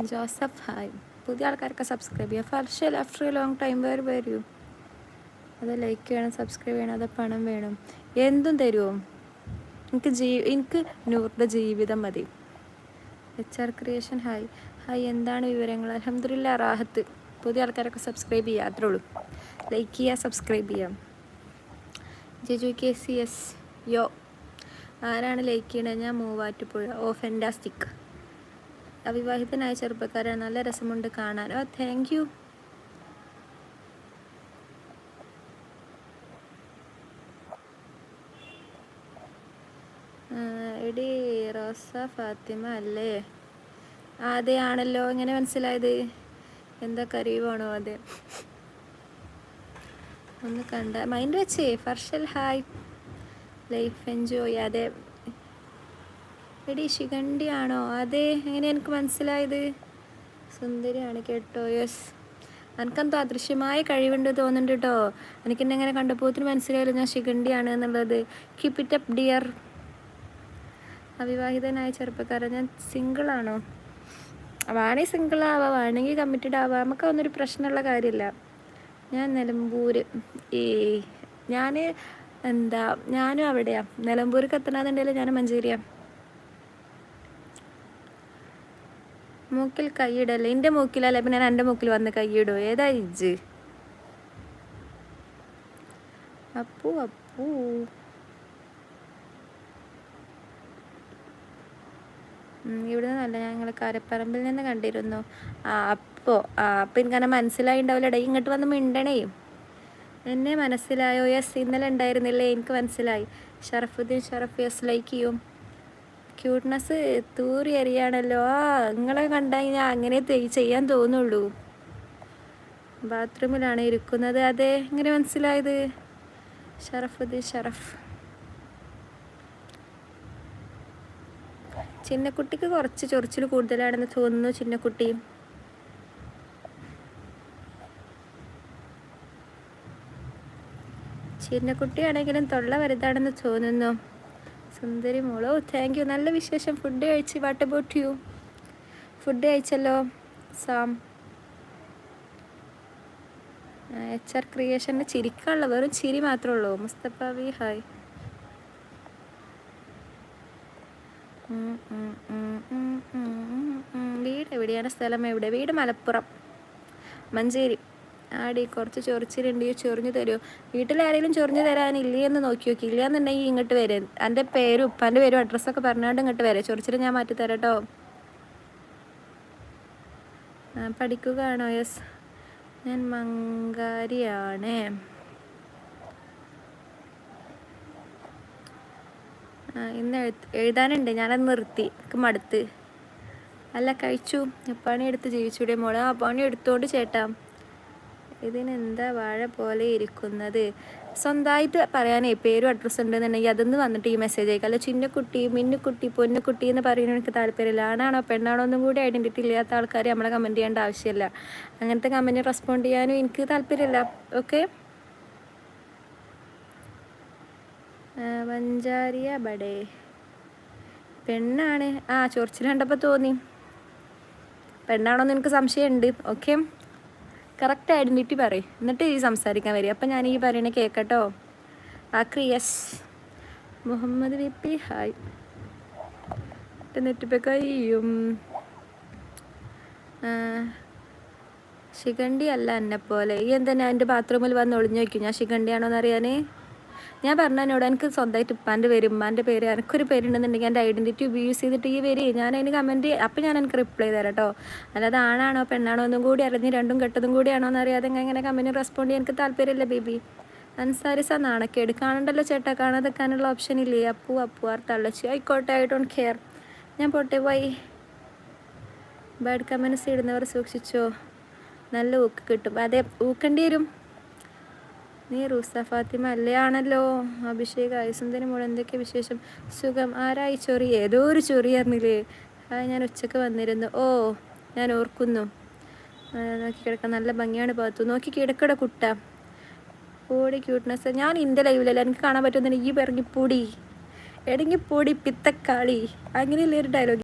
Joseph hi. പുതിയ ആൾക്കാരൊക്കെ subscribe ചെയ്യുക ഫർഷൽ ആഫ്റ്റർ ലോങ് ടൈം വേർ വരൂ. അത് ലൈക്ക് വേണം സബ്സ്ക്രൈബ് ചെയ്യണം അത് പണം വേണം. എന്തും തരുമോ എനിക്ക് ജീ എനിക്ക് നൂറിന്റെ ജീവിതം മതി. H R creation hi. Hi എന്താണ് വിവരങ്ങൾ? അലഹമില്ല റാഹത്ത്. പുതിയ ആൾക്കാരൊക്കെ സബ്സ്ക്രൈബ് ചെയ്യുക അത്രേ ഉള്ളൂ. ലൈക്ക് ചെയ്യുക സബ്സ്ക്രൈബ് ചെയ്യാം. ജെജു കെ സി എസ് യോ. ആരാണ് ലൈക്ക് ചെയ്യണത് ഞാൻ മൂവാറ്റുപുഴ. ഓ ഫെന്റാസ്റ്റിക് അവിവാഹിതനായ ചെറുപ്പക്കാരാണ് നല്ല രസമുണ്ട് കാണാൻ. ഓ താങ്ക് യു എടി റോസ ഫാത്തിമ അല്ലേ? അതെ ആണല്ലോ. എങ്ങനെ മനസ്സിലായത്? എന്താ കരീവാണോ അതെ? ഒന്ന് കണ്ട. മൈൻഡ് വെച്ചേ. ഫർഷൽ ഹായ് ലൈഫ് എൻജോയ് അതെ എടി ശിഖണ്ഡിയാണോ അതെ എങ്ങനെ എനിക്ക് മനസ്സിലായത്? സുന്ദരിയാണ് കേട്ടോ യെസ്. എനിക്കെന്തോ അദൃശ്യമായ കഴിവുണ്ട് തോന്നുന്നുണ്ട് കേട്ടോ എനിക്കെന്നെ എങ്ങനെ കണ്ടപ്പോത്തിന് മനസ്സിലായാലും ഞാൻ ശിഖണ്ഡിയാണ് എന്നുള്ളത്. കീപ്പ് ഇറ്റ് അപ്പ് ഡിയർ അവിവാഹിതനായ ചെറുപ്പക്കാരൻ ഞാൻ സിംഗിളാണോ വേണമെങ്കിൽ സിംഗിൾ ആവാം വേണമെങ്കിൽ കമ്മിറ്റഡ് ആവാം. നമുക്ക് ഒന്നൊരു പ്രശ്നമുള്ള കാര്യമില്ല ഞാൻ നിലമ്പൂർ ഏ ഞാൻ എന്താ ഞാനും അവിടെയാണ് നിലമ്പൂർക്ക് എത്തണമെന്നുണ്ടെങ്കിൽ ഞാൻ മഞ്ചേരിയാണ് മൂക്കിൽ കൈയിടല്ലേ? എന്റെ മൂക്കിലല്ല? പിന്നെ ഞാൻ എന്റെ മൂക്കിൽ വന്ന് കൈയിടോ ഏതാ ഇജ് അപ്പു അപ്പു. ഇവിടെ നിന്നല്ല ഞങ്ങൾ കാരപ്പറമ്പിൽ നിന്ന് കണ്ടിരുന്നു. ആ അപ്പോൾ ആ അപ്പം എനിക്കങ്ങനെ മനസ്സിലായിണ്ടാവില്ലടേ ഇങ്ങോട്ട് വന്ന് മിണ്ടണേ. എന്നെ മനസ്സിലായോ? യെസ് ഇന്നലെ ഉണ്ടായിരുന്നില്ലേ എനിക്ക് മനസ്സിലായി. ഷറഫുദ്ദീൻ ഷറഫ് യെസ് ലൈക്ക് ചെയ്യും. ക്യൂട്ട്നെസ് തൂറി അറിയാണല്ലോ ആ നിങ്ങളെ കണ്ടാൽ ഞാൻ അങ്ങനെ ചെയ്യാൻ തോന്നുള്ളൂ. ബാത്റൂമിലാണ് ഇരിക്കുന്നത്. അതെ എങ്ങനെ മനസ്സിലായത്? ഷറഫുദ്ദീൻ ഷറഫ്. ചിന്നക്കുട്ടിക്ക് കുറച്ച് ചൊറിച്ചിൽ കൂടുതലാണെന്ന് തോന്നുന്നു ചിന്നക്കുട്ടി. ചിന്നക്കുട്ടിയാണെങ്കിലും തൊള്ള വലുതാണെന്ന് തോന്നുന്നു. സുന്ദരി മോളോ താങ്ക് യു നല്ല വിശേഷം. ഫുഡ് കഴിച്ച്. വാട്ട് അബൌട്ട് യു ഫുഡ് കഴിച്ചല്ലോ സാം. എച്ച് ആർ ക്രിയേഷന്റെ ചിരിക്കാനുള്ള വെറും ചിരി മാത്രമേ ഉള്ളൂ. മുസ്തഫ വി ഹായ് വീട് എവിടെയാണ്? സ്ഥലം എവിടെ? വീട് മലപ്പുറം. മഞ്ചേരി. ആടി കുറച്ച് ചൊറിച്ചിലുണ്ട് ഈ ചൊറിഞ്ഞു തരുമോ വീട്ടിലാരെങ്കിലും ചൊറിഞ്ഞു തരാനില്ലേ എന്ന് നോക്കി നോക്കി. ഇല്ല എന്നുണ്ടെങ്കിൽ ഇങ്ങോട്ട് വരും. എന്റെ പേരും ഉപ്പാന്റെ പേരും അഡ്രസ്സൊക്കെ പറഞ്ഞാണ്ട് ഇങ്ങോട്ട് വരെ. ചൊറിച്ചിൽ ഞാൻ മാറ്റി തരാം കേട്ടോ പഠിക്കുകയാണോ? യെസ് ഞാൻ മങ്കാരിയാണ്. ഇന്ന് എഴുത്ത് എഴുതാനുണ്ട്. ഞാനത് നിർത്തി. മടുത്ത്. അല്ല കഴിച്ചു. പണി എടുത്ത് ജീവിച്ചൂടെ മോളെ. ആ പണി എടുത്തോണ്ട് ചേട്ടാ. ഇതിനെന്താ വാഴ പോലെ ഇരിക്കുന്നത്? സ്വന്തമായിട്ട് പറയാനേ പേരും അഡ്രസ്സ് ഉണ്ടെന്നുണ്ടെങ്കിൽ അതൊന്ന് വന്നിട്ട് ഈ മെസ്സേജ് അയക്കാം. അല്ല ചിന്നക്കുട്ടി മിന്നുക്കുട്ടി പൊന്നുക്കുട്ടി എന്ന് പറയുന്നത് എനിക്ക് താല്പര്യമില്ല. ആണാണോ പെണ്ണാണോ ഒന്നും കൂടി ഐഡന്റിറ്റി ഇല്ലാത്ത ആൾക്കാർ നമ്മളെ കമന്റ് ചെയ്യേണ്ട ആവശ്യമില്ല. അങ്ങനത്തെ കമന്റ് റെസ്പോണ്ട് ചെയ്യാനും എനിക്ക് താല്പര്യമില്ല. ഓക്കെ വഞ്ചാരിയ ബഡേ പെണ്ണാണ്. ആ ചൊറിച്ചിൽ കണ്ടപ്പോൾ തോന്നി. പെണ്ണാണോന്ന് എനിക്ക് സംശയമുണ്ട്. ഓക്കെ കറക്റ്റ് ഐഡന്റിറ്റി പറയും. എന്നിട്ട് ഈ സംസാരിക്കാൻ വരും അപ്പം ഞാൻ ഈ പറയണ കേൾക്കട്ടോ ആക്രി yes Muhammad V P hi എന്നിട്ടിപ്പോൾ കഴിയും. ശിഖണ്ഡി അല്ല എന്നെ പോലെ ഈ ഞാൻ എന്റെ ബാത്റൂമിൽ വന്ന് ഒളിഞ്ഞു വയ്ക്കും? ഞാൻ ശിഖണ്ഡിയാണോ എന്നറിയാൻ ഞാൻ പറഞ്ഞതിനോട് എനിക്ക് സ്വന്തമായിട്ട് ഉപ്പാന്റെ പേര് ഉമ്മാന്റെ പേര് എനിക്കൊരു പേരുണ്ടെന്നുണ്ടെങ്കിൽ എന്റെ ഐഡന്റിറ്റി യൂസ് ചെയ്തിട്ട് ഈ പേര് ഞാൻ അതിന് കമന്റ് അപ്പം ഞാൻ എനിക്ക് റിപ്ലൈ തരാം കേട്ടോ. അല്ലാതെ ആണാണോ പെണ്ണാണോ ഒന്നും കൂടി അറിഞ്ഞ് രണ്ടും കെട്ടതും കൂടിയാണോ എന്ന് അറിയാതെ എങ്ങനെ കമന്റ് റെസ്പോണ്ട് ചെയ്യാൻ എനിക്ക് താല്പര്യമില്ല ബേബി അൻസാരി സാർ നാണക്കേട് കാണണ്ടല്ലോ ചേട്ടാ കാണാതെക്കാനുള്ള ഓപ്ഷൻ ഇല്ലേ? അപ്പു അപ്പു ആർ തള്ളച്ചു. ആയിക്കോട്ടെ ഐ ഡോണ്ട് കെയർ ഞാൻ പോട്ടെ വൈ ബാഡ് കമൻസ് ഇടുന്നവർ സൂക്ഷിച്ചോ. നല്ല ഊക്ക് കിട്ടും. അതെ ഊക്കേണ്ടി വരും. നീ റൂസ ഫാത്തിമ അല്ലേ ആണല്ലോ അഭിഷേക് ആയുസുന്ദരി മോൾ എന്തൊക്കെ വിശേഷം? സുഖം. ആരായി ചൊറി? ഏതോ ഒരു ചൊറിയായിരുന്നില്ലേ ആ ഞാൻ ഉച്ചയ്ക്ക് വന്നിരുന്നു. ഓ ഞാൻ ഓർക്കുന്നു. നോക്കി കിടക്കാൻ നല്ല ഭംഗിയാണ് പാത്തു നോക്കി കിടക്കട കുട്ട. പൊടി ക്യൂട്ട്നെസ് ഞാൻ ഇന്റെ ലൈവിലല്ല എനിക്ക് കാണാൻ പറ്റുന്നില്ല ഈ പറഞ്ഞു പൊടി. എടങ്ങി പൊടി പിത്തക്കാളി. അങ്ങനെയല്ലേ ഒരു ഡയലോഗ്